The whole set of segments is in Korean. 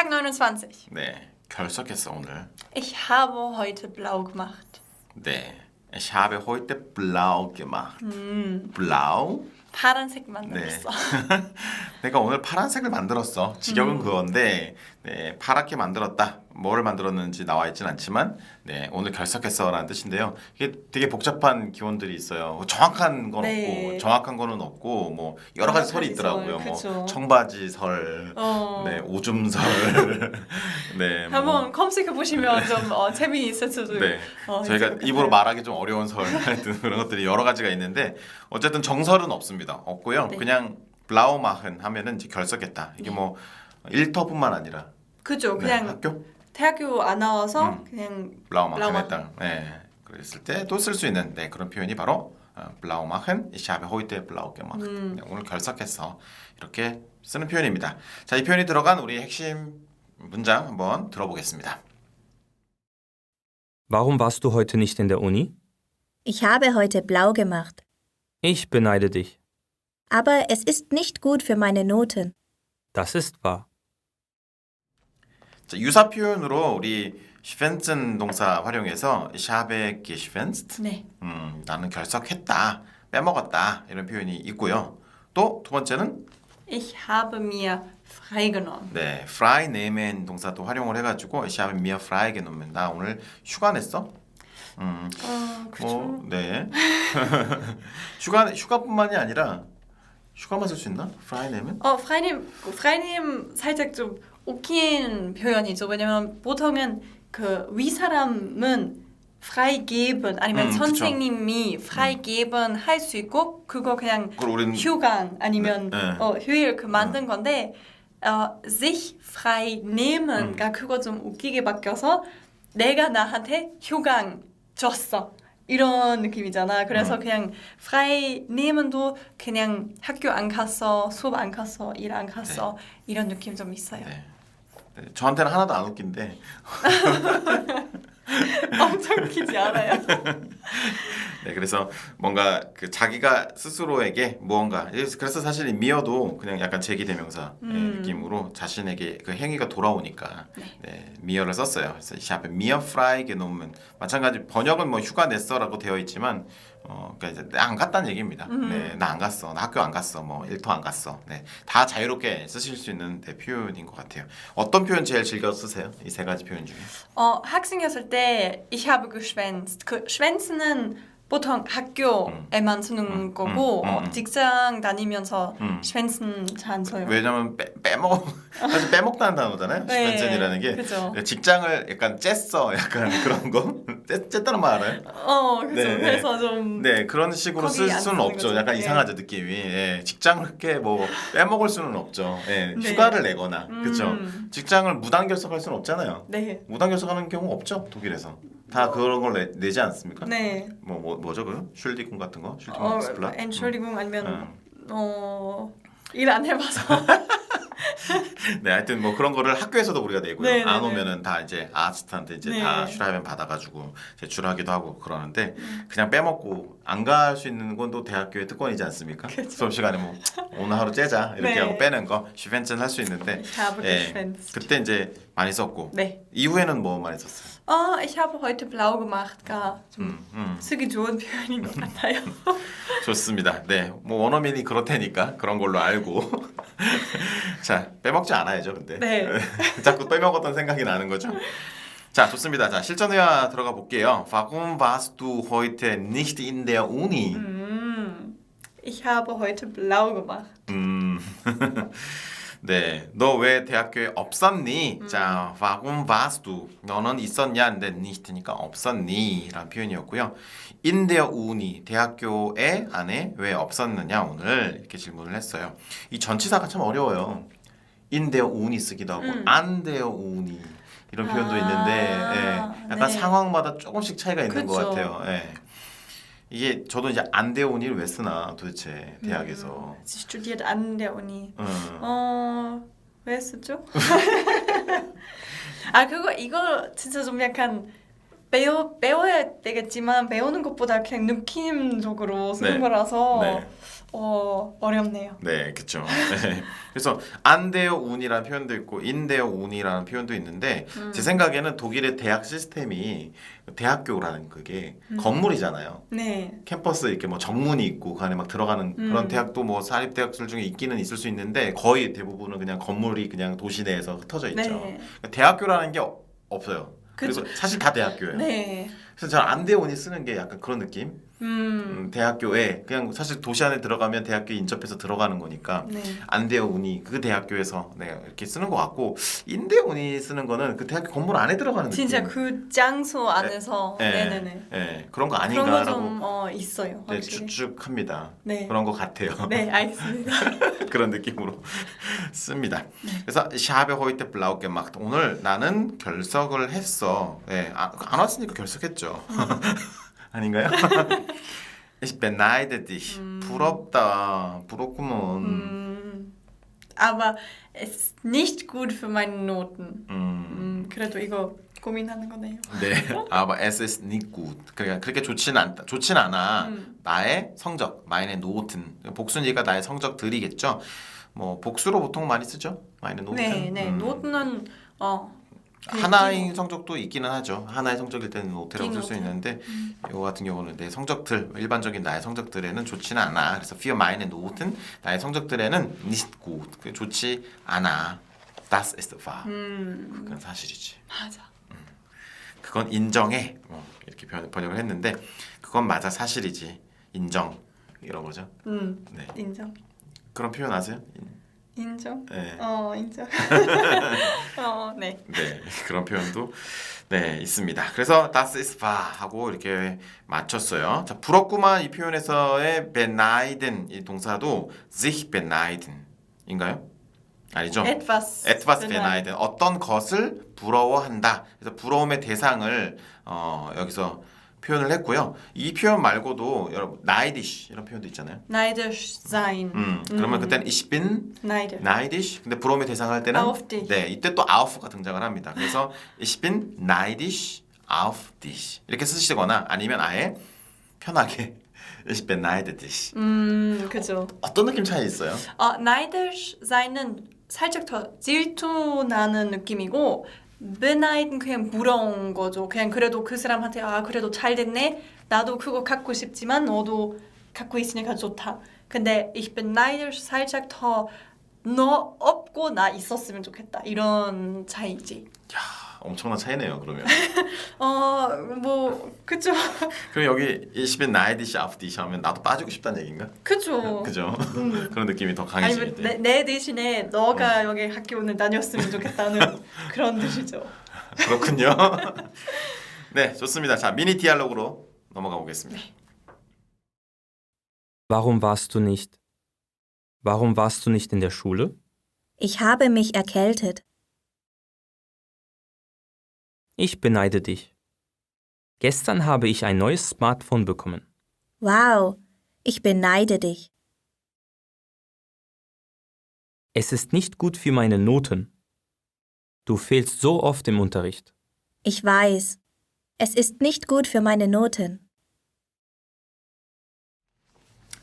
Tag 29. 네, 결석했어 오늘. Ich habe heute blau gemacht. 네, ich habe heute blau gemacht. blau? 파란색 네. 만들었어. 내가 오늘 파란색을 만들었어. 직역은 그건데, 네, 파랗게 만들었다. 뭐를 만들었는지 나와 있진 않지만, 네, 오늘 결석했어라는 뜻인데요. 이게 되게 복잡한 기원들이 있어요. 정확한 건 네. 없고, 정확한 거는 없고, 뭐 여러 가지 설이 있더라고요. 설, 뭐 그쵸. 청바지 설, 어. 네, 오줌 설, 네, 뭐. 한번 검색해 보시면 좀 어, 재미있을 수도 네, 어, 저희가 있을 것 입으로 같아요. 말하기 좀 어려운 설 하여튼 그런 것들이 여러 가지가 있는데 어쨌든 정설은 없습니다. 없고요. 네. 그냥 블라우마흔 하면은 이제 결석했다. 이게 뭐 일터뿐만 아니라 그죠. 네, 그냥 학교 대학교 안 나와서 음. 그냥 블라우마흔 블라우마흔. 했다. 네, 그랬을 때 또 쓸 수 있는 네, 그런 표현이 바로 어, 블라우마흔, ich habe heute blau gemacht. 음. 네, 오늘 결석했어. 이렇게 쓰는 표현입니다. 자, 이 표현이 들어간 우리 핵심 문장 한번 들어보겠습니다. Warum warst du heute nicht in der Uni? Ich habe heute blau gemacht. Ich beneide dich. Aber es ist nicht gut für meine Noten. Das ist wahr. 자, 유사 표현으로 우리 schwänzen 동사 활용해서 habe geschwänzt 네. 음, 나는 결석했다, 빼먹었다 이런 표현이 있고요. 또 두 번째는 Ich habe mir freigenommen. 네, frei nehmen 동사도 활용을 해 가지고 ich habe mir frei genommen 나 오늘 휴가 냈어. 음, 어, 그죠. 뭐, 네. 휴가 휴가뿐만이 아니라 휴가만 쓸 수 있나? frei nehmen? 어, 프라이님, 프라이님 살짝 좀 웃긴 표현이죠. 왜냐면 보통은 그 위사람은 freigeben 아니면 음. 선생님이 freigeben 할 수 있고 그거 그냥 우리는 휴강 아니면 네, 네. 어, 휴일 그 만든 건데 어, sich frei nehmen가 그거 좀 웃기게 바뀌어서 내가 나한테 휴강 줬어 이런 느낌이잖아. 그래서 음. 그냥 frei nehmen도 그냥 학교 안 갔어, 수업 안 갔어, 일 안 갔어 이런 느낌 좀 있어요. 네. 네, 저한테는 하나도 안 웃긴데 엄청 웃기지 않아요? 네, 그래서 뭔가 그 자기가 스스로에게 무언가 그래서 사실 이 미어도 그냥 약간 제기대명사 의 음. 느낌으로 자신에게 그 행위가 돌아오니까 네, 미어를 썼어요. 그래서 이 앞에 미어 프라이 게노면 마찬가지 번역은 뭐 휴가 냈어라고 되어 있지만 어 그러니까 이제 나안 갔다는 얘기입니다. 음. 네, 나 안 갔어, 나 학교 안 갔어, 뭐 일터 안 갔어. 네, 다 자유롭게 쓰실 수 있는 네, 표현인 것 같아요. 어떤 표현 제일 즐겨 쓰세요? 이 세 가지 표현 중에? 어, 학생이었을 때 ich habe geschwänzt. 그 schwänz는 보통 학교에만 쓰는 음, 거고 음, 음, 어, 음. 직장 다니면서 음. schwänzen 잘안 써요. 왜냐면 빼, 빼먹 사실 빼먹다는 단어잖아요. 네, 스펜슨이라는 게 그죠. 직장을 약간 쬐어 약간 그런 거 쬐, 쬐다는 말 알아요? 어, 그죠. 네, 네. 그래서 좀 네 그런 식으로 거기 쓸 안 수는 쓰는 없죠. 거죠. 약간 네. 이상하죠 느낌이. 예, 직장을 그렇게 뭐 빼먹을 수는 없죠. 예, 네. 휴가를 내거나 그렇죠. 음. 직장을 무단 결석할 수는 없잖아요. 네. 무단 결석하는 경우 없죠 독일에서. 다 그런 걸 내, 내지 않습니까? 네. 뭐, 뭐 뭐죠 그 슐디군 같은 거? 슐디군 어, 스플라? Entschuldigung 아니면 음. 어, 일 안 해봐서 네, 하여튼 뭐 그런 거를 학교에서도 우리가 내고요. 네, 안 네, 네. 오면은 다 이제 아스트한테 이제 네. 다 슈라이벤 받아가지고 제출하기도 하고 그러는데 음. 그냥 빼먹고 안 갈 수 있는 건 또 대학교의 특권이지 않습니까? 그쵸. 수업 시간에 뭐 오늘 하루 째자 이렇게 네. 하고 빼는 거 슈벤츠는 할 수 있는데 habe 예, geschwänzt. 그때 이제 많이 썼고 네. 이후에는 뭐 많이 썼어요? 어, ich habe heute blau gemacht가 좀 음, 음, 쓰기 좋은 표현인 것 같아요. 좋습니다. 네, 뭐 원어민이 그렇다니까 그런 걸로 알고 자 빼먹지 않아야죠, 근데 네. 자꾸 빼먹었던 생각이 나는 거죠. 자, 좋습니다. 자, 실전 회화 들어가 볼게요. Warum warst du heute nicht in der Uni? 음, ich habe heute blau gemacht. 음. 네, 너 왜 대학교에 없었니? 자, warum warst du? 너는 있었냐? 근데 nicht니까 없었니?라는 표현이었고요. in der Uni, 대학교에 안에 왜 없었느냐 오늘 이렇게 질문을 했어요. 이 전치사가 참 어려워요. in der Uni 쓰기도 하고 음. an der Uni 이런 표현도 아, 있는데 예, 약간 네. 상황마다 조금씩 차이가 있는 것 그쵸. 같아요. 예. 이게 저도 이제 an der Uni를 왜 쓰나 도대체 대학에서. Sie studiert an der Uni. 음. 어, 왜 쓰죠? 아 그거 이거 진짜 좀 약간 배워 배워야 되겠지만 배우는 것보다 그냥 느낌적으로 쓰는 네. 거라서 네. 어 어렵네요. 네, 그렇죠. 네. 그래서 안 돼요 운이라는 표현도 있고 인돼요 운이라는 표현도 있는데 음. 제 생각에는 독일의 대학 시스템이 대학교라는 그게 음. 건물이잖아요. 네. 캠퍼스 이렇게 뭐 정문이 있고 그 안에 막 들어가는 음. 그런 대학도 뭐 사립 대학들 중에 있기는 있을 수 있는데 거의 대부분은 그냥 건물이 그냥 도시 내에서 흩어져 있죠. 네. 그러니까 대학교라는 게 어- 없어요. 그리고 사실 다 대학교예요. 네. 그래서 저는 안대원이 쓰는 게 약간 그런 느낌. 음. 음, 대학교에 그냥 사실 도시 안에 들어가면 대학교 인접해서 들어가는 거니까 네. 안대운이 그 대학교에서 내가 이렇게 쓰는 것 같고 인대운이 쓰는 거는 그 대학교 건물 안에 들어가는 진짜 느낌. 그 장소 안에서 예, 네, 네, 네. 예, 그런 거 그런 거 아닌가라고 좀 어, 있어요. 네, 확실히. 추측합니다. 네. 그런 것 같아요. 네, 알겠습니다. 그런 느낌으로 씁니다. 그래서 샤베 호이테 블라우게 막 오늘 나는 결석을 했어. 네, 아, 안 왔으니까 결석했죠. 아닌가요? Ich beneide dich. 부럽다. 부럽구먼. 음. Aber es ist nicht gut für meine Noten. 음. 음, 그래도 이거 고민하는 거네요. 네, aber es ist nicht gut. 그러니까 그렇게 좋진 않다. 좋진 않아. 음. 나의 성적, meine Noten. 복순이가 나의 성적들이겠죠. 뭐 복수로 보통 많이 쓰죠. meine Noten. 네, 네. 음. 노트는 어그 하나의 성적도 있기는 하죠. 하나의 성적일 때는 노트라고 쓸 수. 있는데 이거 같은 경우는 내 성적들 일반적인 나의 성적들에는 좋지는 않아. 그래서 für meine Noten 나의 성적들에는 nicht gut. 좋지 않아. Das ist wahr. 음, 그건 사실이지. 맞아. 그건 인정해. 뭐 이렇게 번- 번역을 했는데 그건 맞아 사실이지. 인정 이런 거죠. 음, 네. 인정. 그런 표현 아세요? 인- 인정. 네. 어, 인정. 어, 네. 네, 그런 표현도 네 있습니다. 그래서 das ist wahr 하고 이렇게 맞췄어요. 자, 부럽구만 이 표현에서의 beneiden 이 동사도 sich beneiden인가요? 아니죠? etwas. etwas beneiden. beneiden 어떤 것을 부러워한다. 그래서 부러움의 대상을 어, 여기서 표현을 했고요. 이 표현 말고도 여러분 neidish 이런 표현도 있잖아요. Neidisch sein. 음, 그러면 그때는 ich bin Neidisch. neidish. 근데 부러움의 대상을 할 때는 Auf dich. 네, 이때 또 auf가 등장을 합니다. 그래서 ich bin neidish auf dich 이렇게 쓰시거나 아니면 아예 편하게 ich bin neidish dich. 음, 그죠. 어떤 느낌 차이 있어요? 어, neidisch sein은 살짝 더 질투 나는 느낌이고 beneiden 그냥 부러운 거죠. 그냥 그래도 그 사람한테 아 그래도 잘 됐네. 나도 그거 갖고 싶지만 너도 갖고 있으니까 좋다. 근데 ich neidisch 살짝 더 너 없고 나 있었으면 좋겠다. 이런 차이지. 엄청난 차이네요. 그러면. 어, 뭐 그죠. 그럼 여기 neidish auf dich 하면 나도 빠지고 싶다는 얘기인가? 그죠. 그죠? 그런 느낌이 더 음. 아니면 강해지겠대. 내, 내 대신에 너가 어. 여기 학교는 다녔으면 좋겠다는 그런 뜻이죠. 그렇군요. 네, 좋습니다. 자, 미니 디알로그로 넘어가 보겠습니다. Warum warst du nicht? Warum warst du nicht in der Schule? Ich habe mich erkältet. Ich beneide dich. Gestern habe ich ein neues Smartphone bekommen. Wow, ich beneide dich. Es ist nicht gut für meine Noten. Du fehlst so oft im Unterricht. Ich weiß. Es ist nicht gut für meine Noten.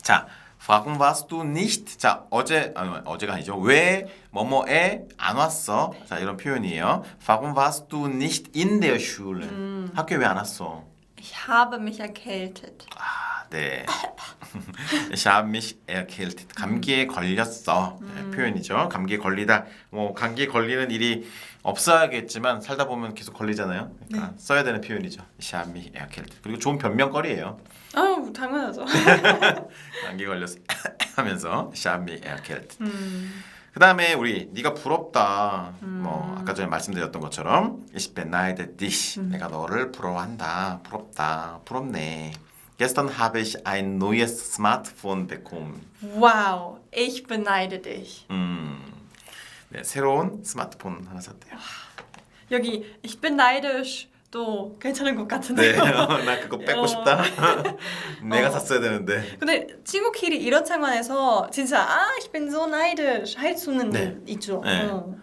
자, warum warst du nicht? 자, 어제 아니 어제가 아니죠. 왜 뭐뭐에 안 왔어? 자, 이런 표현이에요. Warum warst du nicht in der Schule? 학교에 왜 안 왔어? Ich habe mich erkältet. 아, 네. Habe mich erkältet. 감기에 걸렸어. 네, 표현이죠. 감기에 걸리다. 뭐 감기에 걸리는 일이 없어야겠지만 살다 보면 계속 걸리잖아요. 그러니까 써야 되는 표현이죠. Habe mich erkältet. 그리고 좋은 변명거리예요. 아우 당연하죠. 감기 걸렸어 하면서 habe mich erkältet. 음, 그 다음에 우리 네가 부럽다. 뭐 아까 전에 말씀드렸던 것처럼 Ich beneide dich. 내가 너를 부러워한다. 부럽다. 부럽네. Gestern habe ich ein neues Smartphone bekommen. wow, ich beneide dich. 음, 네, 새로운 스마트폰 하나 샀대요. 여기 ich bin neidisch도 괜찮은 것 네, 같은데요. 나 그거 뺏고 어. 싶다. 내가 어. 샀어야 되는데. 근데 친구끼리 이런 상황에서 진짜 아 ich bin so neidisch 할 수는 네. 있죠. 네. 어.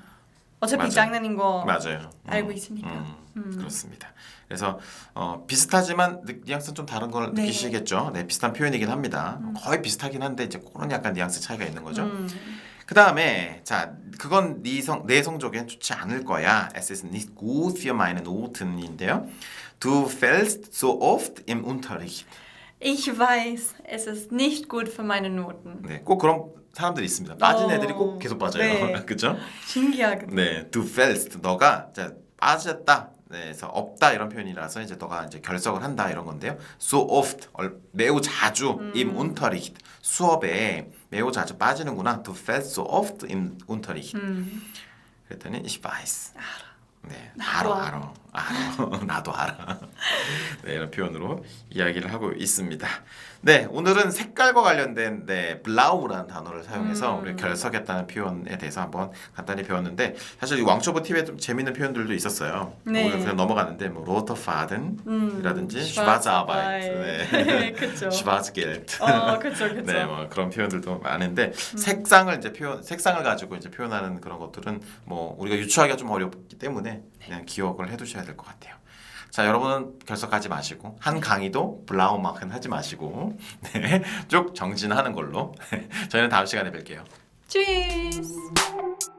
어차피 맞아요. 장난인 거 맞아요. 알고 있으니까. 음, 음. 그렇습니다. 그래서 어, 비슷하지만 느- 뉘앙스는 좀 다른 걸 네. 느끼시겠죠. 네, 비슷한 표현이긴 합니다. 거의 비슷하긴 한데 이제 그런 약간 뉘앙스 차이가 있는 거죠. 음. 그 다음에 자 그건 네 성, 내 성적엔 좋지 않을 거야. Es ist nicht gut für meine Noten인데요. Du fällst so oft im Unterricht. Ich weiß, es ist nicht gut für meine Noten. 네, 꼭 그런 사람들이 있습니다. 빠진 어, 애들이 꼭 계속 빠져요. 네. 그죠? 신기하게. 네, du fällst 너가 자, 빠졌다. 네, 그래서 없다 이런 표현이라서 이제 너가 이제 결석을 한다 이런 건데요. So oft 얼- 매우 자주 im Unterricht 수업에 매우 자주 빠지는구나. Du fällst so oft im Unterricht. 음. 그랬더니 ich weiß. 네, 나도 알아, 알아, 알아, 나도 알아. 네, 이런 표현으로 이야기를 하고 있습니다. 네, 오늘은 색깔과 관련된 네, 블라우라는 단어를 사용해서 음. 우리 결석했다는 표현에 대해서 한번 간단히 배웠는데 사실 이 왕초보 팁에 좀 재밌는 표현들도 있었어요. 네. 오늘 그냥 넘어가는데 뭐 로터파든이라든지 음, 슈바자바이트, 네. 슈바즈겔트. 어. 네, 뭐 그런 표현들도 많은데 음. 색상을 이제 표현 색상을 가지고 이제 표현하는 그런 것들은 뭐 우리가 유추하기가 좀 어렵기 때문에 그냥 기억을 해두셔야 될 것 같아요. 자, 여러분은 결석하지 마시고 한 강의도 블라우마큰 하지 마시고 네, 쭉 정진하는 걸로 저희는 다음 시간에 뵐게요. Tschüss.